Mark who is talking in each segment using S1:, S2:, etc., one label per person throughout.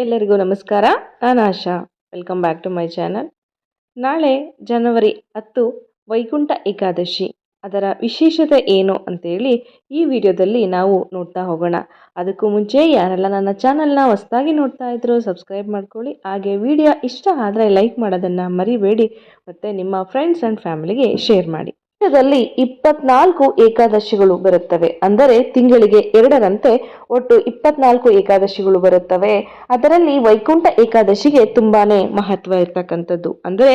S1: ಎಲ್ಲರಿಗೂ ನಮಸ್ಕಾರ. ನಾನು Asha. Welcome back to my channel ನಾಳೆ ಜನವರಿ ಹತ್ತು, ವೈಕುಂಠ ಏಕಾದಶಿ. ಅದರ ವಿಶೇಷತೆ ಏನು ಅಂತೇಳಿ ಈ ವಿಡಿಯೋದಲ್ಲಿ ನಾವು ನೋಡ್ತಾ ಹೋಗೋಣ. ಅದಕ್ಕೂ ಮುಂಚೆ ಯಾರೆಲ್ಲ ನನ್ನ ಚಾನಲ್ನ ಹೊಸದಾಗಿ ನೋಡ್ತಾ ಇದ್ರು ಸಬ್ಸ್ಕ್ರೈಬ್ ಮಾಡ್ಕೊಳ್ಳಿ. ಹಾಗೆ ವಿಡಿಯೋ ಇಷ್ಟ ಆದರೆ ಲೈಕ್ ಮಾಡೋದನ್ನು ಮರಿಬೇಡಿ. ಮತ್ತು ನಿಮ್ಮ ಫ್ರೆಂಡ್ಸ್ ಆ್ಯಂಡ್ ಫ್ಯಾಮಿಲಿಗೆ ಶೇರ್ ಮಾಡಿ. ವರ್ಷದಲ್ಲಿ ಇಪ್ಪತ್ನಾಲ್ಕು ಏಕಾದಶಿಗಳು ಬರುತ್ತವೆ. ಅಂದರೆ ತಿಂಗಳಿಗೆ ಎರಡರಂತೆ ಒಟ್ಟು ಇಪ್ಪತ್ನಾಲ್ಕು ಏಕಾದಶಿಗಳು ಬರುತ್ತವೆ. ಅದರಲ್ಲಿ ವೈಕುಂಠ ಏಕಾದಶಿಗೆ ತುಂಬಾನೇ ಮಹತ್ವ ಇರ್ತಕ್ಕಂಥದ್ದು. ಅಂದರೆ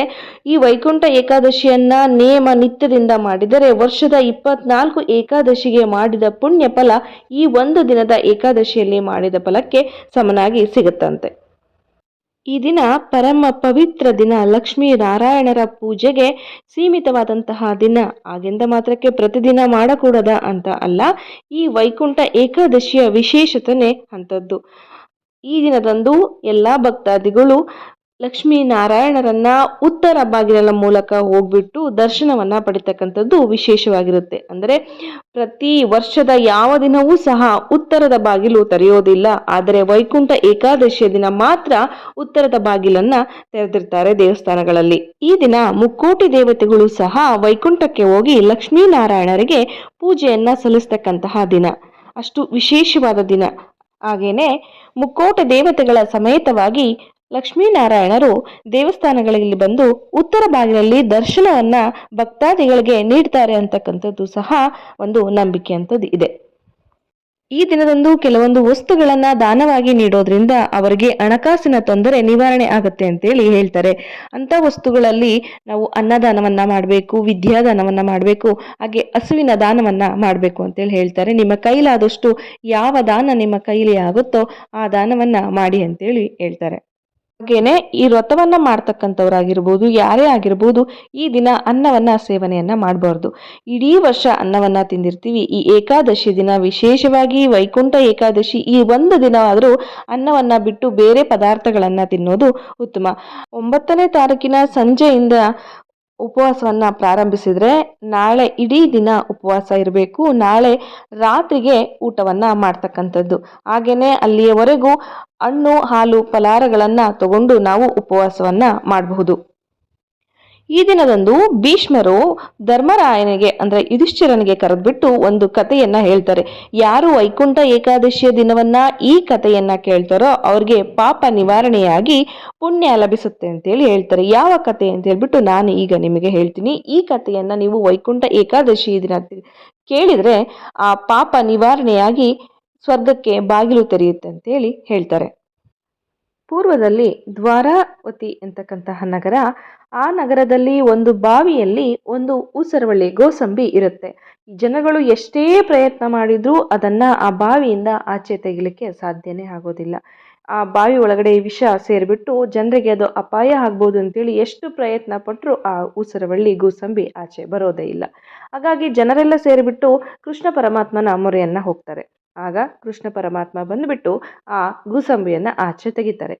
S1: ಈ ವೈಕುಂಠ ಏಕಾದಶಿಯನ್ನ ನಿಯಮ ನಿತ್ಯದಿಂದ ಮಾಡಿದರೆ ವರ್ಷದ ಇಪ್ಪತ್ನಾಲ್ಕು ಏಕಾದಶಿಗೆ ಮಾಡಿದ ಪುಣ್ಯ ಫಲ ಈ ಒಂದು ದಿನದ ಏಕಾದಶಿಯಲ್ಲಿ ಮಾಡಿದ ಫಲಕ್ಕೆ ಸಮನಾಗಿ ಸಿಗುತ್ತಂತೆ. ಈ ದಿನ ಪರಮ ಪವಿತ್ರ ದಿನ ಲಕ್ಷ್ಮೀ ನಾರಾಯಣರ ಪೂಜೆಗೆ ಸೀಮಿತವಾದಂತಹ ದಿನ. ಆಗಿಂದ ಮಾತ್ರಕ್ಕೆ ಪ್ರತಿದಿನ ಮಾಡಕೂಡದ ಅಂತ ಅಲ್ಲ, ಈ ವೈಕುಂಠ ಏಕಾದಶಿಯ ವಿಶೇಷತನೆ ಅಂಥದ್ದು. ಈ ದಿನದಂದು ಎಲ್ಲ ಭಕ್ತಾದಿಗಳು ಲಕ್ಷ್ಮೀನಾರಾಯಣರನ್ನ ಉತ್ತರ ಬಾಗಿಲ ಮೂಲಕ ಹೋಗ್ಬಿಟ್ಟು ದರ್ಶನವನ್ನ ಪಡಿತಕ್ಕಂಥದ್ದು ವಿಶೇಷವಾಗಿರುತ್ತೆ. ಅಂದರೆ ಪ್ರತಿ ವರ್ಷದ ಯಾವ ದಿನವೂ ಸಹ ಉತ್ತರದ ಬಾಗಿಲು ತೆರೆಯೋದಿಲ್ಲ. ಆದರೆ ವೈಕುಂಠ ಏಕಾದಶಿಯ ದಿನ ಮಾತ್ರ ಉತ್ತರದ ಬಾಗಿಲನ್ನ ತೆರೆದಿರ್ತಾರೆ ದೇವಸ್ಥಾನಗಳಲ್ಲಿ. ಈ ದಿನ ಮುಕ್ಕೋಟಿ ದೇವತೆಗಳು ಸಹ ವೈಕುಂಠಕ್ಕೆ ಹೋಗಿ ಲಕ್ಷ್ಮೀನಾರಾಯಣರಿಗೆ ಪೂಜೆಯನ್ನ ಸಲ್ಲಿಸ್ತಕ್ಕಂತಹ ದಿನ. ಅಷ್ಟು ವಿಶೇಷವಾದ ದಿನ. ಹಾಗೇನೆ ಮುಕ್ಕೋಟ ದೇವತೆಗಳ ಸಮೇತವಾಗಿ ಲಕ್ಷ್ಮೀನಾರಾಯಣರು ದೇವಸ್ಥಾನಗಳಲ್ಲಿ ಬಂದು ಉತ್ತರ ಬಾಗಿಲಲ್ಲಿ ದರ್ಶನವನ್ನ ಭಕ್ತಾದಿಗಳಿಗೆ ನೀಡ್ತಾರೆ ಅಂತಕ್ಕಂಥದ್ದು ಸಹ ಒಂದು ನಂಬಿಕೆ ಅಂತದ್ದು ಇದೆ. ಈ ದಿನದಂದು ಕೆಲವೊಂದು ವಸ್ತುಗಳನ್ನ ದಾನವಾಗಿ ನೀಡೋದ್ರಿಂದ ಅವರಿಗೆ ಹಣಕಾಸಿನ ತೊಂದರೆ ನಿವಾರಣೆ ಆಗುತ್ತೆ ಅಂತೇಳಿ ಹೇಳ್ತಾರೆ. ಅಂತ ವಸ್ತುಗಳಲ್ಲಿ ನಾವು ಅನ್ನದಾನವನ್ನ ಮಾಡಬೇಕು, ವಿದ್ಯಾದಾನವನ್ನ ಮಾಡಬೇಕು, ಹಾಗೆ ಹಸುವಿನ ದಾನವನ್ನ ಮಾಡಬೇಕು ಅಂತೇಳಿ ಹೇಳ್ತಾರೆ. ನಿಮ್ಮ ಕೈಲಾದಷ್ಟು ಯಾವ ದಾನ ನಿಮ್ಮ ಕೈಲಿ ಆಗುತ್ತೋ ಆ ದಾನವನ್ನ ಮಾಡಿ ಅಂತೇಳಿ ಹೇಳ್ತಾರೆ. ಹಾಗೇನೆ ಈ ವ್ರತವನ್ನ ಮಾಡ್ತಕ್ಕಂಥವ್ರಾಗಿರ್ಬೋದು, ಯಾರೇ ಆಗಿರ್ಬೋದು, ಈ ದಿನ ಅನ್ನವನ್ನ ಸೇವನೆಯನ್ನ ಮಾಡಬಾರ್ದು. ಇಡೀ ವರ್ಷ ಅನ್ನವನ್ನ ತಿಂದಿರ್ತೀವಿ. ಈ ಏಕಾದಶಿ ದಿನ ವಿಶೇಷವಾಗಿ ವೈಕುಂಠ ಏಕಾದಶಿ ಈ ಒಂದು ದಿನ ಆದರೂ ಅನ್ನವನ್ನ ಬಿಟ್ಟು ಬೇರೆ ಪದಾರ್ಥಗಳನ್ನ ತಿನ್ನೋದು ಉತ್ತಮ. ಒಂಬತ್ತನೇ ತಾರೀಕಿನ ಸಂಜೆಯಿಂದ ಉಪವಾಸವನ್ನ ಪ್ರಾರಂಭಿಸಿದ್ರೆ ನಾಳೆ ಇಡೀ ದಿನ ಉಪವಾಸ ಇರಬೇಕು. ನಾಳೆ ರಾತ್ರಿಗೆ ಊಟವನ್ನ ಮಾಡ್ತಕ್ಕಂಥದ್ದು. ಹಾಗೆಯೇ ಅಲ್ಲಿಯವರೆಗೂ ಹಣ್ಣು, ಹಾಲು, ಪಲಾರಗಳನ್ನ ತಗೊಂಡು ನಾವು ಉಪವಾಸವನ್ನ ಮಾಡಬಹುದು. ಈ ದಿನದಂದು ಭೀಷ್ಮರು ಧರ್ಮರಾಯನಿಗೆ, ಅಂದ್ರೆ ಯುಧಿಷ್ಠಿರನಿಗೆ ಕರೆದ್ಬಿಟ್ಟು ಒಂದು ಕಥೆಯನ್ನ ಹೇಳ್ತಾರೆ. ಯಾರು ವೈಕುಂಠ ಏಕಾದಶಿಯ ದಿನವನ್ನ ಈ ಕಥೆಯನ್ನ ಕೇಳ್ತಾರೋ ಅವ್ರಿಗೆ ಪಾಪ ನಿವಾರಣೆಯಾಗಿ ಪುಣ್ಯ ಲಭಿಸುತ್ತೆ ಅಂತೇಳಿ ಹೇಳ್ತಾರೆ. ಯಾವ ಕಥೆ ಅಂತ ಹೇಳ್ಬಿಟ್ಟು ನಾನು ಈಗ ನಿಮಗೆ ಹೇಳ್ತೀನಿ. ಈ ಕಥೆಯನ್ನ ನೀವು ವೈಕುಂಠ ಏಕಾದಶಿ ದಿನ ಕೇಳಿದ್ರೆ ಆ ಪಾಪ ನಿವಾರಣೆಯಾಗಿ ಸ್ವರ್ಗಕ್ಕೆ ಬಾಗಿಲು ತೆರೆಯುತ್ತೆ ಅಂತೇಳಿ ಹೇಳ್ತಾರೆ. ಪೂರ್ವದಲ್ಲಿ ದ್ವಾರಾವತಿ ಎಂತಕ್ಕಂತಹ ನಗರ, ಆ ನಗರದಲ್ಲಿ ಒಂದು ಬಾವಿಯಲ್ಲಿ ಒಂದು ಊಸರವಳ್ಳಿ ಗೋಸಂಬಿ ಇರುತ್ತೆ. ಜನಗಳು ಎಷ್ಟೇ ಪ್ರಯತ್ನ ಮಾಡಿದರೂ ಅದನ್ನ ಆ ಬಾವಿಯಿಂದ ಆಚೆ ತೆಗಿಲಿಕ್ಕೆ ಸಾಧ್ಯನೇ ಆಗೋದಿಲ್ಲ. ಆ ಬಾವಿ ಒಳಗಡೆ ವಿಷ ಸೇರಿಬಿಟ್ಟು ಜನರಿಗೆ ಅದು ಅಪಾಯ ಆಗ್ಬೋದು ಅಂತೇಳಿ ಎಷ್ಟು ಪ್ರಯತ್ನ ಪಟ್ಟರು ಆ ಊಸರವಳ್ಳಿ ಗೋಸಂಬಿ ಆಚೆ ಬರೋದೇ ಇಲ್ಲ. ಹಾಗಾಗಿ ಜನರೆಲ್ಲ ಸೇರಿಬಿಟ್ಟು ಕೃಷ್ಣ ಪರಮಾತ್ಮನ ಮೊರೆಯನ್ನ ಹೋಗ್ತಾರೆ. ಆಗ ಕೃಷ್ಣ ಪರಮಾತ್ಮ ಬಂದುಬಿಟ್ಟು ಆ ಗೂಸಂಬಿಯನ್ನು ಆಚೆ ತೆಗಿತಾರೆ.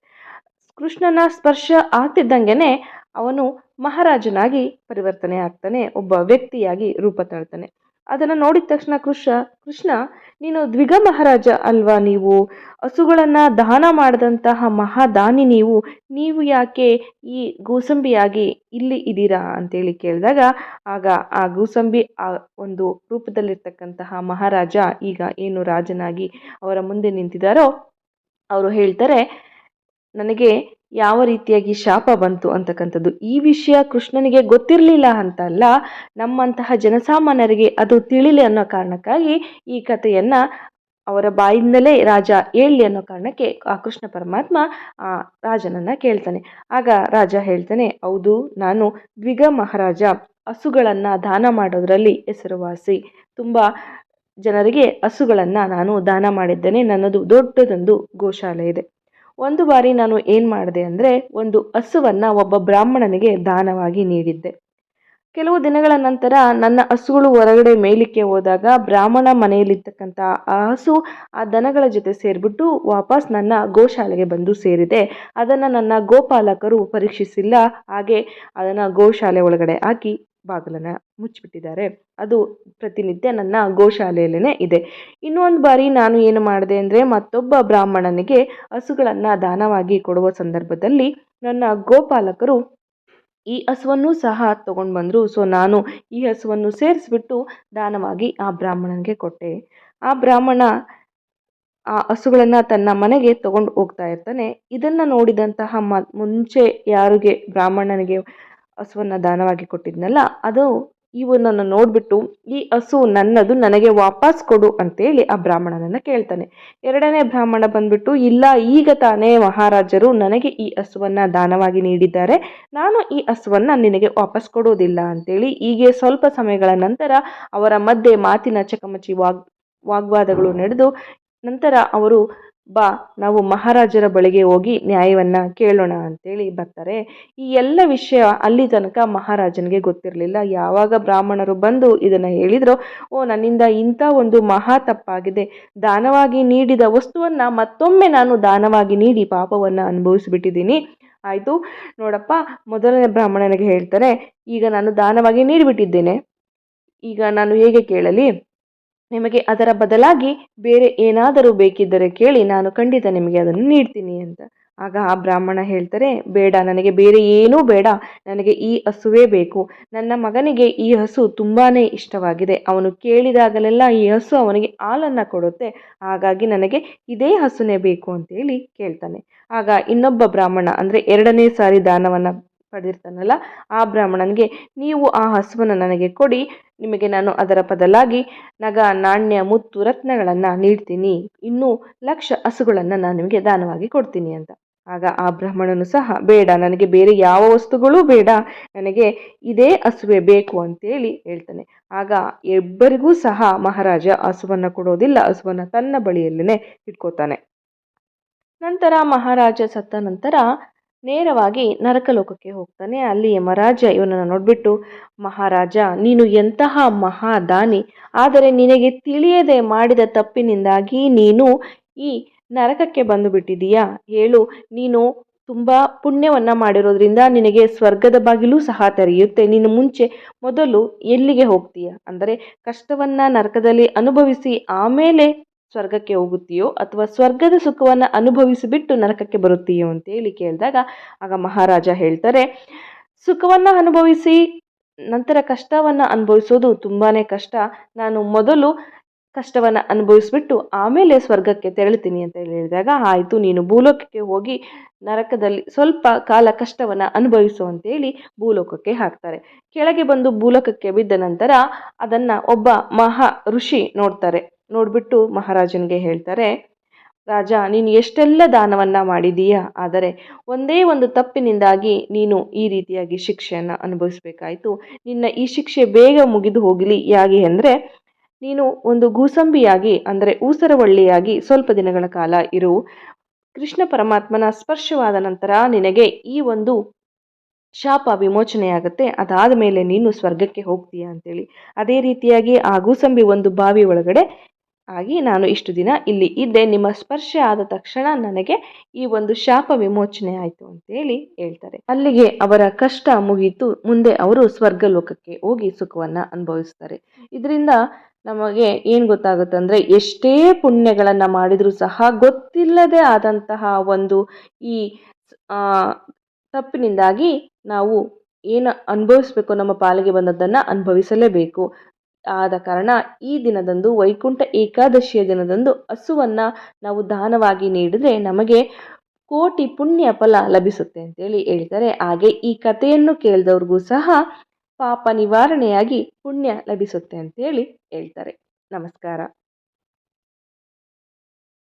S1: ಕೃಷ್ಣನ ಸ್ಪರ್ಶ ಆಗ್ತಿದ್ದಂಗೆನೆ ಅವನು ಮಹಾರಾಜನಾಗಿ ಪರಿವರ್ತನೆ ಆಗ್ತಾನೆ, ಒಬ್ಬ ವ್ಯಕ್ತಿಯಾಗಿ ರೂಪ ತಾಳ್ತಾನೆ. ಅದನ್ನು ನೋಡಿದ ತಕ್ಷಣ ಕೃಷ್ಣ ಕೃಷ್ಣ, ನೀನು ದ್ವಿಗ ಮಹಾರಾಜ ಅಲ್ವಾ ನೀವು? ಹಸುಗಳನ್ನು ದಾನ ಮಾಡಿದಂತಹ ಮಹಾದಾನಿ ನೀವು. ನೀವು ಯಾಕೆ ಈ ಗೂಸಂಬಿಯಾಗಿ ಇಲ್ಲಿ ಇದ್ದೀರಾ ಅಂತೇಳಿ ಕೇಳಿದಾಗ, ಆಗ ಆ ಗೂಸಂಬಿ ಆ ಒಂದು ರೂಪದಲ್ಲಿರ್ತಕ್ಕಂತಹ ಮಹಾರಾಜ ಈಗ ಏನು ರಾಜನಾಗಿ ಅವರ ಮುಂದೆ ನಿಂತಿದ್ದಾರೋ, ಅವರು ಹೇಳ್ತಾರೆ, ನನಗೆ ಯಾವ ರೀತಿಯಾಗಿ ಶಾಪ ಬಂತು ಅಂತಕ್ಕಂಥದ್ದು. ಈ ವಿಷಯ ಕೃಷ್ಣನಿಗೆ ಗೊತ್ತಿರಲಿಲ್ಲ ಅಂತಲ್ಲ, ನಮ್ಮಂತಹ ಜನಸಾಮಾನ್ಯರಿಗೆ ಅದು ತಿಳಿಲಿ ಅನ್ನೋ ಕಾರಣಕ್ಕಾಗಿ ಈ ಕಥೆಯನ್ನು ಅವರ ಬಾಯಿಂದಲೇ ರಾಜ ಹೇಳಲಿ ಅನ್ನೋ ಕಾರಣಕ್ಕೆ ಆ ಕೃಷ್ಣ ಪರಮಾತ್ಮ ಆ ರಾಜನನ್ನ ಕೇಳ್ತಾನೆ. ಆಗ ರಾಜ ಹೇಳ್ತಾನೆ, ಹೌದು, ನಾನು ದ್ವಿಗ ಮಹಾರಾಜ, ಹಸುಗಳನ್ನು ದಾನ ಮಾಡೋದ್ರಲ್ಲಿ ಹೆಸರುವಾಸಿ. ತುಂಬ ಜನರಿಗೆ ಹಸುಗಳನ್ನು ನಾನು ದಾನ ಮಾಡಿದ್ದೇನೆ, ನನ್ನದು ದೊಡ್ಡದೊಂದು ಗೋಶಾಲೆ ಇದೆ. ಒಂದು ಬಾರಿ ನಾನು ಏನು ಮಾಡಿದೆ ಅಂದರೆ ಒಂದು ಹಸುವನ್ನು ಒಬ್ಬ ಬ್ರಾಹ್ಮಣನಿಗೆ ದಾನವಾಗಿ ನೀಡಿದ್ದೆ. ಕೆಲವು ದಿನಗಳ ನಂತರ ನನ್ನ ಹಸುಗಳು ಹೊರಗಡೆ ಮೇಲಿಕ್ಕೆ ಹೋದಾಗ ಬ್ರಾಹ್ಮಣ ಮನೆಯಲ್ಲಿರ್ತಕ್ಕಂಥ ಆ ಹಸು ಆ ದನಗಳ ಜೊತೆ ಸೇರಿಬಿಟ್ಟು ವಾಪಸ್ ನನ್ನ ಗೋಶಾಲೆಗೆ ಬಂದು ಸೇರಿದೆ. ಅದನ್ನು ನನ್ನ ಗೋಪಾಲಕರು ಪರೀಕ್ಷಿಸಿಲ್ಲ. ಹಾಗೆ ಅದನ್ನು ಗೋಶಾಲೆ ಒಳಗಡೆ ಹಾಕಿ ಬಾಗಿಲನ್ನು ಮುಚ್ಚಿಬಿಟ್ಟಿದ್ದಾರೆ. ಅದು ಪ್ರತಿನಿತ್ಯ ನನ್ನ ಗೋಶಾಲೆಯಲ್ಲೇ ಇದೆ. ಇನ್ನೊಂದು ಬಾರಿ ನಾನು ಏನು ಮಾಡಿದೆ ಅಂದರೆ ಮತ್ತೊಬ್ಬ ಬ್ರಾಹ್ಮಣನಿಗೆ ಹಸುಗಳನ್ನು ದಾನವಾಗಿ ಕೊಡುವ ಸಂದರ್ಭದಲ್ಲಿ ನನ್ನ ಗೋಪಾಲಕರು ಈ ಹಸುವನ್ನು ಸಹ ತಗೊಂಡು ಬಂದರು. ಸೊ ನಾನು ಈ ಹಸುವನ್ನು ಸೇರಿಸ್ಬಿಟ್ಟು ದಾನವಾಗಿ ಆ ಬ್ರಾಹ್ಮಣನಿಗೆ ಕೊಟ್ಟೆ. ಆ ಬ್ರಾಹ್ಮಣ ಆ ಹಸುಗಳನ್ನು ತನ್ನ ಮನೆಗೆ ತಗೊಂಡು ಹೋಗ್ತಾ ಇರ್ತಾನೆ. ಇದನ್ನು ನೋಡಿದಂತಹ ಮ, ಮುಂಚೆ ಯಾರಿಗೆ ಬ್ರಾಹ್ಮಣನಿಗೆ ಹಸುವನ್ನು ದಾನವಾಗಿ ಕೊಟ್ಟಿದ್ನಲ್ಲ, ಅದು ಇವನನ್ನು ನೋಡಿಬಿಟ್ಟು, ಈ ಹಸು ನನ್ನದು, ನನಗೆ ವಾಪಸ್ ಕೊಡು ಅಂತೇಳಿ ಆ ಬ್ರಾಹ್ಮಣನನ್ನು ಕೇಳ್ತಾನೆ. ಎರಡನೇ ಬ್ರಾಹ್ಮಣ ಬಂದ್ಬಿಟ್ಟು, ಇಲ್ಲ, ಈಗ ತಾನೇ ಮಹಾರಾಜರು ನನಗೆ ಈ ಹಸುವನ್ನು ದಾನವಾಗಿ ನೀಡಿದ್ದಾರೆ. ನಾನು ಈ ಹಸುವನ್ನು ನಿನಗೆ ವಾಪಸ್ ಕೊಡೋದಿಲ್ಲ ಅಂತೇಳಿ ಹೀಗೆ ಸ್ವಲ್ಪ ಸಮಯಗಳ ನಂತರ ಅವರ ಮಧ್ಯೆ ಮಾತಿನ ಚಕಮಚಿ ವಾಗ್, ವಾಗ್ವಾದಗಳು ನಡೆದು, ನಂತರ ಅವರು ಬಾ, ನಾವು ಮಹಾರಾಜರ ಬಳಿಗೆ ಹೋಗಿ ನ್ಯಾಯವನ್ನು ಕೇಳೋಣ ಅಂತೇಳಿ ಬರ್ತಾರೆ. ಈ ಎಲ್ಲ ವಿಷಯ ಅಲ್ಲಿ ತನಕ ಮಹಾರಾಜನಿಗೆ ಗೊತ್ತಿರಲಿಲ್ಲ. ಯಾವಾಗ ಬ್ರಾಹ್ಮಣರು ಬಂದು ಇದನ್ನು ಹೇಳಿದ್ರು, ಓ, ನನ್ನಿಂದ ಇಂಥ ಒಂದು ಮಹಾ ತಪ್ಪಾಗಿದೆ. ದಾನವಾಗಿ ನೀಡಿದ ವಸ್ತುವನ್ನು ಮತ್ತೊಮ್ಮೆ ನಾನು ದಾನವಾಗಿ ನೀಡಿ ಪಾಪವನ್ನು ಅನುಭವಿಸಿಬಿಟ್ಟಿದ್ದೀನಿ. ಆಯಿತು, ನೋಡಪ್ಪ, ಮೊದಲನೇ ಬ್ರಾಹ್ಮಣನಿಗೆ ಹೇಳ್ತಾರೆ, ಈಗ ನಾನು ದಾನವಾಗಿ ನೀಡಿಬಿಟ್ಟಿದ್ದೇನೆ. ಈಗ ನಾನು ಹೇಗೆ ಕೇಳಲಿ? ನಿಮಗೆ ಅದರ ಬದಲಾಗಿ ಬೇರೆ ಏನಾದರೂ ಬೇಕಿದ್ದರೆ ಕೇಳಿ ನಾನು ಖಂಡಿತ ನಿಮಗೆ ಅದನ್ನು ನೀಡ್ತೀನಿ ಅಂತ. ಆಗ ಆ ಬ್ರಾಹ್ಮಣ ಹೇಳ್ತಾರೆ, ಬೇಡ, ನನಗೆ ಬೇರೆ ಏನೂ ಬೇಡ. ನನಗೆ ಈ ಹಸುವೇ ಬೇಕು. ನನ್ನ ಮಗನಿಗೆ ಈ ಹಸು ತುಂಬಾ ಇಷ್ಟವಾಗಿದೆ. ಅವನು ಕೇಳಿದಾಗಲೆಲ್ಲ ಈ ಹಸು ಅವನಿಗೆ ಹಾಲನ್ನು ಕೊಡುತ್ತೆ. ಹಾಗಾಗಿ ನನಗೆ ಇದೇ ಹಸುನೇ ಬೇಕು ಅಂತೇಳಿ ಕೇಳ್ತಾನೆ. ಆಗ ಇನ್ನೊಬ್ಬ ಬ್ರಾಹ್ಮಣ, ಅಂದರೆ ಎರಡನೇ ಸಾರಿ ದಾನವನ್ನು ಪಡೆದಿರ್ತಾನಲ್ಲ, ಆ ಬ್ರಾಹ್ಮಣನಿಗೆ ನೀವು ಆ ಹಸುವನ್ನು ನನಗೆ ಕೊಡಿ, ನಿಮಗೆ ನಾನು ಅದರ ಬದಲಾಗಿ ನಗ, ನಾಣ್ಯ, ಮುತ್ತು, ರತ್ನಗಳನ್ನು ನೀಡ್ತೀನಿ. ಇನ್ನೂ ಲಕ್ಷ ಹಸುಗಳನ್ನು ನಾನು ನಿಮಗೆ ದಾನವಾಗಿ ಕೊಡ್ತೀನಿ ಅಂತ. ಆಗ ಆ ಬ್ರಾಹ್ಮಣನು ಸಹ, ಬೇಡ, ನನಗೆ ಬೇರೆ ಯಾವ ವಸ್ತುಗಳೂ ಬೇಡ, ನನಗೆ ಇದೇ ಹಸುವೆ ಬೇಕು ಅಂತೇಳಿ ಹೇಳ್ತಾನೆ. ಆಗ ಇಬ್ಬರಿಗೂ ಸಹ ಮಹಾರಾಜ ಹಸುವನ್ನು ಕೊಡೋದಿಲ್ಲ, ಹಸುವನ್ನು ತನ್ನ ಬಳಿಯಲ್ಲೇ ಇಟ್ಕೋತಾನೆ ನಂತರ ಮಹಾರಾಜ ಸತ್ತ ನಂತರ ನೇರವಾಗಿ ನರಕಲೋಕಕ್ಕೆ ಹೋಗ್ತಾನೆ. ಅಲ್ಲಿ ಯಮರಾಜ ಇವನನ್ನು ನೋಡಿಬಿಟ್ಟು, ಮಹಾರಾಜ, ನೀನು ಎಂತಹ ಮಹಾದಾನಿ. ಆದರೆ ನಿನಗೆ ತಿಳಿಯದೆ ಮಾಡಿದ ತಪ್ಪಿನಿಂದಾಗಿ ನೀನು ಈ ನರಕಕ್ಕೆ ಬಂದು ಬಿಟ್ಟಿದೀಯಾ ಹೇಳು, ನೀನು ತುಂಬ ಪುಣ್ಯವನ್ನು ಮಾಡಿರೋದ್ರಿಂದ ನಿನಗೆ ಸ್ವರ್ಗದ ಬಾಗಿಲೂ ಸಹ ತೆರೆಯುತ್ತೆ. ನೀನು ಮುಂಚೆ ಮೊದಲು ಎಲ್ಲಿಗೆ ಹೋಗ್ತೀಯ? ಅಂದರೆ ಕಷ್ಟವನ್ನು ನರಕದಲ್ಲಿ ಅನುಭವಿಸಿ ಆಮೇಲೆ ಸ್ವರ್ಗಕ್ಕೆ ಹೋಗುತ್ತೀಯೋ ಅಥವಾ ಸ್ವರ್ಗದ ಸುಖವನ್ನು ಅನುಭವಿಸಿಬಿಟ್ಟು ನರಕಕ್ಕೆ ಬರುತ್ತೀಯೋ ಅಂತೇಳಿ ಕೇಳಿದಾಗ ಆಗ ಮಹಾರಾಜ ಹೇಳ್ತಾರೆ, ಸುಖವನ್ನು ಅನುಭವಿಸಿ ನಂತರ ಕಷ್ಟವನ್ನು ಅನುಭವಿಸೋದು ತುಂಬಾ ಕಷ್ಟ. ನಾನು ಮೊದಲು ಕಷ್ಟವನ್ನು ಅನುಭವಿಸ್ಬಿಟ್ಟು ಆಮೇಲೆ ಸ್ವರ್ಗಕ್ಕೆ ತೆರಳುತ್ತೀನಿ ಅಂತ ಹೇಳಿದಾಗ, ಆಯಿತು, ನೀನು ಭೂಲೋಕಕ್ಕೆ ಹೋಗಿ ನರಕದಲ್ಲಿ ಸ್ವಲ್ಪ ಕಾಲ ಕಷ್ಟವನ್ನು ಅನುಭವಿಸು ಅಂತೇಳಿ ಭೂಲೋಕಕ್ಕೆ ಹಾಕ್ತಾರೆ. ಕೆಳಗೆ ಬಂದು ಭೂಲೋಕಕ್ಕೆ ಬಿದ್ದ ನಂತರ ಅದನ್ನು ಒಬ್ಬ ಮಹಾ ಋಷಿ ನೋಡ್ತಾರೆ. ನೋಡಿಬಿಟ್ಟು ಮಹಾರಾಜನಿಗೆ ಹೇಳ್ತಾರೆ, ರಾಜ, ನೀನು ಎಷ್ಟೆಲ್ಲ ದಾನವನ್ನು ಮಾಡಿದೀಯ ಆದರೆ ಒಂದೇ ಒಂದು ತಪ್ಪಿನಿಂದಾಗಿ ನೀನು ಈ ರೀತಿಯಾಗಿ ಶಿಕ್ಷೆಯನ್ನು ಅನುಭವಿಸಬೇಕಾಯಿತು. ನಿನ್ನ ಈ ಶಿಕ್ಷೆ ಬೇಗ ಮುಗಿದು ಹೋಗಲಿ. ಯಾಗಿ ಅಂದರೆ ನೀನು ಒಂದು ಗೂಸಂಬಿಯಾಗಿ, ಅಂದರೆ ಊಸರವಳ್ಳಿಯಾಗಿ ಸ್ವಲ್ಪ ದಿನಗಳ ಕಾಲ ಇರು. ಕೃಷ್ಣ ಪರಮಾತ್ಮನ ಸ್ಪರ್ಶವಾದ ನಂತರ ನಿನಗೆ ಈ ಒಂದು ಶಾಪ ವಿಮೋಚನೆಯಾಗುತ್ತೆ. ಅದಾದ ಮೇಲೆ ನೀನು ಸ್ವರ್ಗಕ್ಕೆ ಹೋಗ್ತೀಯ ಅಂತೇಳಿ. ಅದೇ ರೀತಿಯಾಗಿ ಆ ಗೂಸಂಬಿ ಒಂದು ಬಾವಿ ಒಳಗಡೆ ಆಗಿ ನಾನು ಇಷ್ಟು ದಿನ ಇಲ್ಲಿ ಇದ್ದೆ. ನಿಮ್ಮ ಸ್ಪರ್ಶ ಆದ ತಕ್ಷಣ ನನಗೆ ಈ ಒಂದು ಶಾಪ ವಿಮೋಚನೆ ಆಯಿತು ಅಂತೇಳಿ ಹೇಳ್ತಾರೆ. ಅಲ್ಲಿಗೆ ಅವರ ಕಷ್ಟ ಮುಗಿಯಿತು ಮುಂದೆ ಅವರು ಸ್ವರ್ಗ ಲೋಕಕ್ಕೆ ಹೋಗಿ ಸುಖವನ್ನು ಅನುಭವಿಸ್ತಾರೆ. ಇದರಿಂದ ನಮಗೆ ಏನು ಗೊತ್ತಾಗುತ್ತೆ ಅಂದರೆ ಎಷ್ಟೇ ಪುಣ್ಯಗಳನ್ನು ಮಾಡಿದರೂ ಸಹ ಗೊತ್ತಿಲ್ಲದೆ ಆದಂತಹ ಒಂದು ಈ ತಪ್ಪಿನಿಂದಾಗಿ ನಾವು ಏನು ಅನುಭವಿಸ್ಬೇಕು, ನಮ್ಮ ಪಾಲಿಗೆ ಬಂದದ್ದನ್ನು ಅನುಭವಿಸಲೇಬೇಕು. ಆದ ಕಾರಣ ಈ ದಿನದಂದು ವೈಕುಂಠ ಏಕಾದಶಿಯ ದಿನದಂದು ಹಸುವನ್ನು ನಾವು ದಾನವಾಗಿ ನೀಡಿದರೆ ನಮಗೆ ಕೋಟಿ ಪುಣ್ಯ ಫಲ ಲಭಿಸುತ್ತೆ ಅಂತೇಳಿ ಹೇಳ್ತಾರೆ ಹಾಗೆ ಈ ಕಥೆಯನ್ನು ಕೇಳಿದವ್ರಿಗೂ ಸಹ ಪಾಪ ನಿವಾರಣೆಯಾಗಿ ಪುಣ್ಯ ಲಭಿಸುತ್ತೆ ಅಂತೇಳಿ ಹೇಳ್ತಾರೆ. ನಮಸ್ಕಾರ.